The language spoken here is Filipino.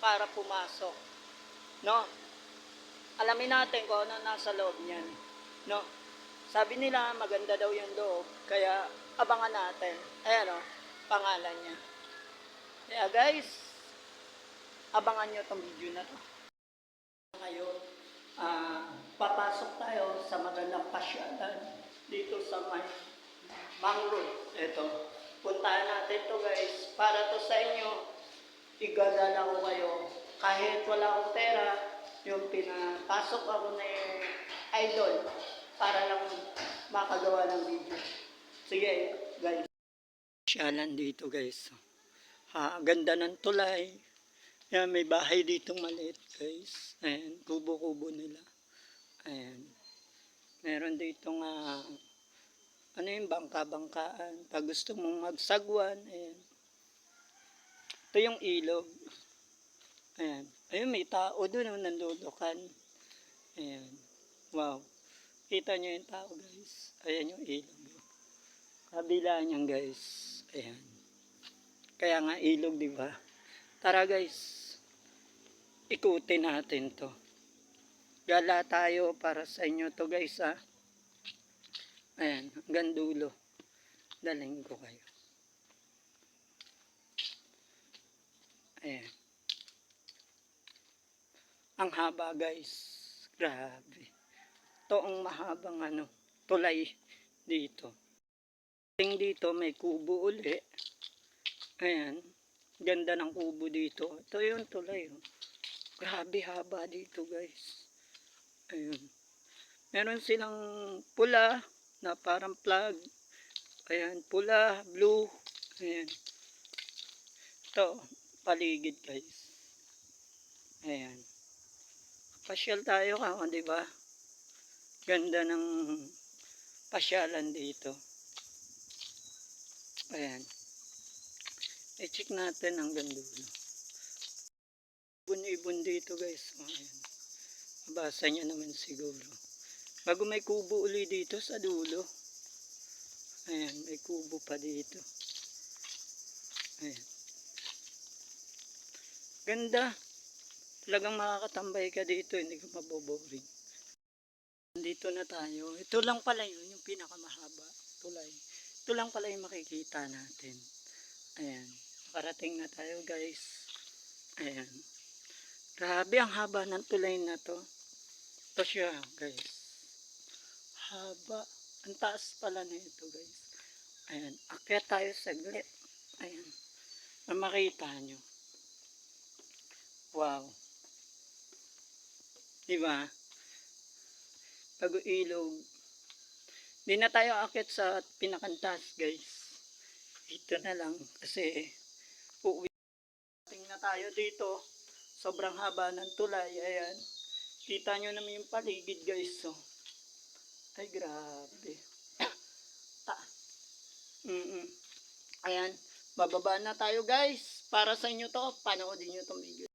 para pumasok. No? Alamin natin kung ano nasa loob niyan. No? Sabi nila maganda daw yung loob, kaya abangan natin. Ayan o, pangalan niya. Kaya guys, abangan nyo tong video na to. Ngayon, ah, papasok tayo sa magandang pasyalan dito sa may mangrove. Ito, puntahan natin to guys. Para to sa inyo, igagala ko kayo. Kahit wala akong pera, yung pinapasok ako na idol para lang makagawa ng video. Sige, guys. Pasyalan dito guys. Ha, ganda ng tulay. Yan, may bahay dito maliit, guys. Ayan, kubo-kubo nila. Ayan. Meron dito nga, ano yung bangka-bangkaan. Pag gusto mong magsagwan, ayan. Ito yung ilog. Ayan. Ayun, may tao doon, oh, nandulukan. Ayan. Wow. Kita nyo yung tao, guys. Ayan yung ilog. Kabila niyan, guys. Ayan. Kaya nga ilog, di ba? Tara guys, ikutin natin to. Gala tayo para sa inyo to guys ha. Ayan, hanggang dulo. Daling ko kayo. Ayan. Ang haba guys. Grabe. To ang mahabang ano, tulay dito. Ting dito may kubo uli. Ayan. Ganda ng kubo dito. Ito yung tulay. Oh. Grabe haba dito guys. Ayun. Meron silang pula na parang plug. Ayan. Pula, blue. Ayan. Ito. Paligid guys. Ayan. Pasyal tayo ka, di ba? Ganda ng pasyalan dito. Ayan. I-check natin ang gandulo. Ibon-ibon dito guys. Ayan. Mabasa niya naman siguro. Bago may kubo uli dito sa dulo. Ayan, may kubo pa dito. Ayan. Ganda. Talagang makakatambay ka dito, hindi ka maboboring. Dito na tayo. Ito lang pala yun, yung pinakamahaba. Tulay. Ito lang pala yung makikita natin. Ayan. Parating na tayo guys. Ayan. Grabe ang haba ng tulay na to. Ito siya guys. Haba. Ang taas pala na ito guys. Ayan. Akyat tayo saglit. Ayan. Na makita nyo. Wow. Diba? Bago ilog. Di na tayo akit sa pinakantas guys. Ito na lang kasi uuwi na tayo dito. Sobrang haba ng tulay. Ayan. Kita nyo naman yung paligid guys. So. Ay grabe. Ta. Mm -mm. Ayan. Bababa na tayo guys. Para sa inyo to. Panoodin nyo tong video.